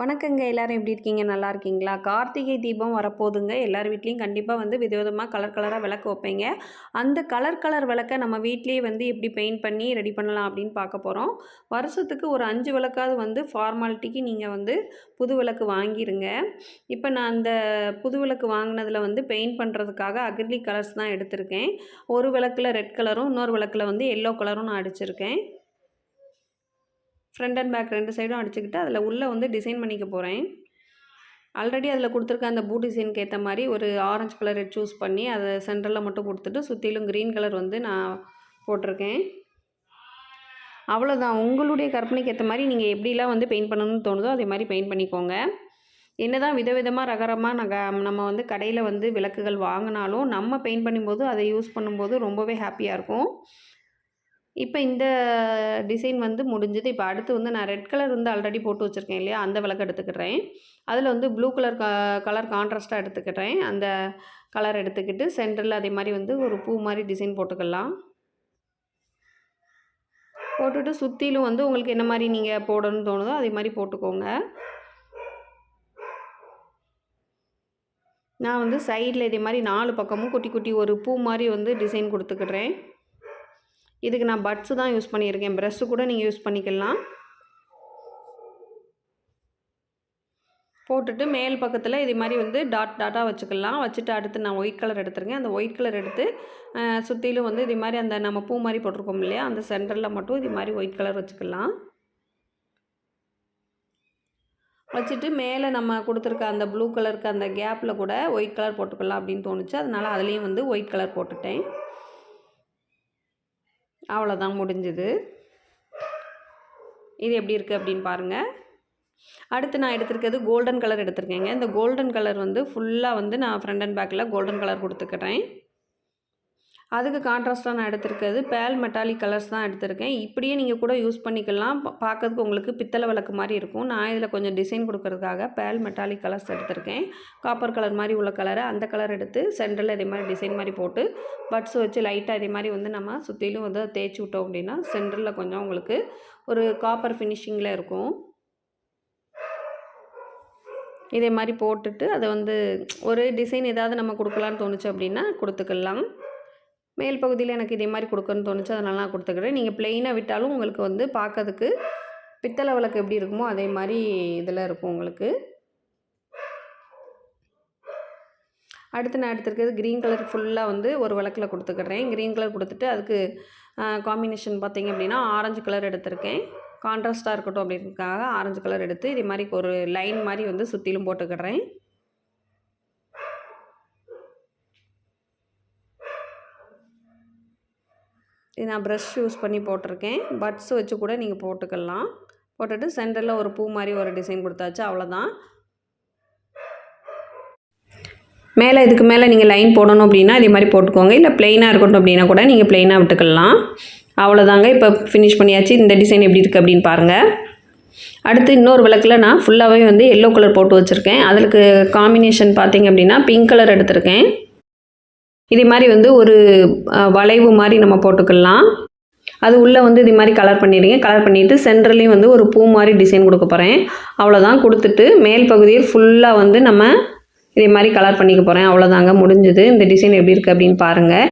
வணக்கங்க. எல்லாரும் எப்படி இருக்கீங்க? நல்லா இருக்கீங்களா? கார்த்திகை தீபம் வரப்போதுங்க எல்லார் வீட்லேயும் கண்டிப்பாக வந்து விதவிதமாக கலர் கலராக விளக்கு வைப்பீங்க. அந்த கலர் கலர் விளக்கை நம்ம வீட்லேயே வந்து எப்படி பெயிண்ட் பண்ணி ரெடி பண்ணலாம் அப்படின்னு பார்க்க போகிறோம் வருஷத்துக்கு ஒரு அஞ்சு விளக்காவது வந்து ஃபார்மாலிட்டிக்கு நீங்கள் வந்து புது விளக்கு வாங்கிடுங்க இப்போ நான் அந்த புது விளக்கு வாங்கினதில் வந்து பெயிண்ட் பண்ணுறதுக்காக அக்ரிலிக் கலர்ஸ் தான் எடுத்திருக்கேன். ஒரு விளக்கில் ரெட் கலரும் இன்னொரு விளக்கில் வந்து எல்லோ கலரும் நான் அடிச்சிருக்கேன். ஃப்ரண்ட் அண்ட் பேக் ரெண்டு சைடும் அடிச்சுக்கிட்டு அதில் உள்ளே வந்து டிசைன் பண்ணிக்க போகிறேன் ஆல்ரெடி அதில் கொடுத்துருக்க அந்த பூ டிசைனுக்கு ஏற்ற மாதிரி ஒரு ஆரஞ்சு கலர் சூஸ் பண்ணி அதை சென்டரில் மட்டும் கொடுத்துட்டு சுற்றிலும் க்ரீன் கலர் வந்து நான் போட்டிருக்கேன். அவ்வளோதான் உங்களுடைய கற்பனைக்கு ஏற்ற மாதிரி நீங்கள் எப்படிலாம் வந்து பெயிண்ட் பண்ணணும்னு தோணுதோ அதே மாதிரி பெயிண்ட் பண்ணிக்கோங்க. என்னதான் விதவிதமாக ரகரமாக நக நம்ம வந்து கடையில் வந்து விளக்குகள் வாங்கினாலும் நம்ம பெயிண்ட் பண்ணும்போது அதை யூஸ் பண்ணும்போது ரொம்பவே ஹாப்பியாக இருக்கும். இப்போ இந்த டிசைன் வந்து முடிஞ்சது. இப்போ அடுத்து வந்து நான் ரெட் கலர் வந்து ஆல்ரெடி போட்டு வச்சுருக்கேன் இல்லையா? அந்த விளக்கு எடுத்துக்கிட்டேன் அதில் வந்து ப்ளூ கலர் க கலர் கான்ட்ராஸ்ட்டாக எடுத்துக்கிட்டேன் அந்த கலர் எடுத்துக்கிட்டு சென்டரில் அதே மாதிரி வந்து ஒரு பூ மாதிரி டிசைன் போட்டுக்கலாம். போட்டுட்டு சுற்றிலும் வந்து உங்களுக்கு என்ன மாதிரி நீங்கள் போடணும்னு தோணுதோ அதே மாதிரி போட்டுக்கோங்க. நான் வந்து சைடில் இதே மாதிரி நாலு பக்கமும் குட்டி குட்டி ஒரு பூ மாதிரி வந்து டிசைன் கொடுத்துக்கிட்றேன். இதுக்கு நான் பட்ஸு தான் யூஸ் பண்ணியிருக்கேன். ப்ரெஷ்ஷு கூட நீங்கள் யூஸ் பண்ணிக்கலாம். போட்டுட்டு மேல் பக்கத்தில் இது மாதிரி வந்து டாட் டாட்டாக வச்சுக்கலாம். வச்சுட்டு அடுத்து நான் ஒயிட் கலர் எடுத்துருக்கேன். அந்த ஒயிட் கலர் எடுத்து சுற்றிலும் வந்து இது மாதிரி அந்த நம்ம பூ மாதிரி போட்டிருக்கோம் இல்லையா? அந்த சென்டரில் மட்டும் இது மாதிரி ஒயிட் கலர் வச்சுக்கலாம். வச்சுட்டு மேலே நம்ம கொடுத்துருக்க அந்த ப்ளூ கலருக்கு அந்த கேப்பில் கூட ஒயிட் கலர் போட்டுக்கலாம் அப்படின்னு தோணுச்சு. அதனால் அதுலேயும் வந்து ஒயிட் கலர் போட்டுட்டேன். அவ்வளோதான் முடிஞ்சுது. இது எப்படி இருக்குது அப்படின்னு பாருங்கள் அடுத்து நான் எடுத்திருக்கிறது கோல்டன் கலர் எடுத்திருக்கேங்க. இந்த கோல்டன் கலர் வந்து ஃபுல்லாக வந்து நான் ஃப்ரண்ட் அண்ட் பேக்கில் கோல்டன் கலர் கொடுத்துக்கிறேன். அதுக்கு கான்ட்ராஸ்ட்டாக நான் எடுத்திருக்கிறது. பேல் மெட்டாலிக் கலர்ஸ் தான் எடுத்திருக்கேன். இப்படியே நீங்கள் கூட யூஸ் பண்ணிக்கலாம். பார்க்கறதுக்கு உங்களுக்கு பித்தளை விளக்கு மாதிரி இருக்கும். நான் இதில் கொஞ்சம் டிசைன் கொடுக்கறதுக்காக பேல் மெட்டாலிக் கலர்ஸ் எடுத்திருக்கேன். காப்பர் கலர் மாதிரி உள்ள கலரை அந்த கலர் எடுத்து சென்டரில் இதே மாதிரி டிசைன் மாதிரி போட்டு பட்ஸ் வச்சு லைட்டாக இதே மாதிரி வந்து நம்ம சுற்றிலும் வந்து தேய்ச்சி விட்டோம் அப்படின்னா சென்டரில் கொஞ்சம் உங்களுக்கு ஒரு காப்பர் ஃபினிஷிங்கில் இருக்கும். இதே மாதிரி போட்டுட்டு அதை வந்து ஒரு டிசைன் ஏதாவது நம்ம கொடுக்கலான்னு தோணுச்சு அப்படின்னா கொடுத்துக்கலாம். மேல் பகுதியில் எனக்கு இதே மாதிரி கொடுக்கணும்னு தோணுச்சு அதனால நான் கொடுத்துக்கிறேன். நீங்கள் ப்ளெயினாக விட்டாலும் உங்களுக்கு வந்து பார்க்கறதுக்கு பித்தளை விளக்கு எப்படி இருக்குமோ அதே மாதிரி இதில் இருக்கும் உங்களுக்கு. அடுத்து நான் எடுத்துருக்கிறது க்ரீன் கலர் ஃபுல்லாக வந்து ஒரு விளக்கில் கொடுத்துக்கிறேன். க்ரீன் கலர் கொடுத்துட்டு அதுக்கு காம்பினேஷன் பார்த்திங்க அப்படின்னா ஆரஞ்சு கலர் எடுத்திருக்கேன். கான்ட்ராஸ்ட்டாக இருக்கட்டும் அப்படின்றதுக்காக ஆரஞ்சு கலர் எடுத்து இதே மாதிரி ஒரு லைன் மாதிரி வந்து சுற்றிலும் போட்டுக்கிறேன். இது நான் ப்ரஷ் யூஸ் பண்ணி போட்டிருக்கேன். பட்ஸ் வச்சு கூட நீங்கள் போட்டுக்கலாம். போட்டுட்டு சென்டரில் ஒரு பூ மாதிரி ஒரு டிசைன் கொடுத்தாச்சு அவ்வளோதான் மேலே இதுக்கு மேலே நீங்கள் லைன் போடணும் அப்படின்னா இதே மாதிரி போட்டுக்கோங்க. இல்லை ப்ளெயினாக இருக்கட்டும் அப்படின்னா கூட நீங்கள் ப்ளெயினாக விட்டுக்கலாம். அவ்வளோதாங்க இப்போ ஃபினிஷ் பண்ணியாச்சு. இந்த டிசைன் எப்படி இருக்குது அப்படின்னு பாருங்கள் அடுத்து இன்னொரு விளக்கில் நான் ஃபுல்லாகவே வந்து எல்லோ கலர் போட்டு வச்சுருக்கேன். அதுக்கு காம்பினேஷன் பார்த்திங்க அப்படின்னா பிங்க் கலர் எடுத்திருக்கேன். இதே மாதிரி வந்து ஒரு வளைவு மாதிரி நம்ம போட்டுக்கலாம். அது உள்ளே வந்து இது மாதிரி கலர் பண்ணிடுங்க. கலர் பண்ணிவிட்டு சென்ட்ரலையும் வந்து ஒரு பூ மாதிரி டிசைன் கொடுக்க போகிறேன் அவ்வளோதான் கொடுத்துட்டு மேல் பகுதியில் ஃபுல்லாக வந்து நம்ம இதே மாதிரி கலர் பண்ணிக்க போகிறேன் அவ்வளோதாங்க முடிஞ்சுது. இந்த டிசைன் எப்படி இருக்குது அப்படின்னு பாருங்கள்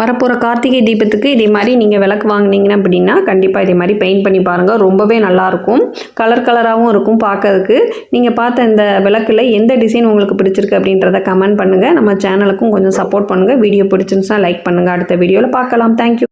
வரப்போகிற கார்த்திகை தீபத்துக்கு இதே மாதிரி நீங்கள் விளக்கு வாங்கினீங்க அப்படின்னா கண்டிப்பாக இதே மாதிரி பெயிண்ட் பண்ணி பாருங்கள் ரொம்பவே நல்லாயிருக்கும். கலர் கலராகவும் இருக்கும் பார்க்கறதுக்கு. நீங்கள் பார்த்த இந்த விளக்கில் எந்த டிசைன் உங்களுக்கு பிடிச்சிருக்கு அப்படின்றத கமெண்ட் பண்ணுங்கள் நம்ம சேனலுக்கும் கொஞ்சம் சப்போர்ட் பண்ணுங்கள் வீடியோ பிடிச்சிருந்துச்சுன்னா லைக் பண்ணுங்கள் அடுத்த வீடியோவில் பார்க்கலாம். தேங்க்யூ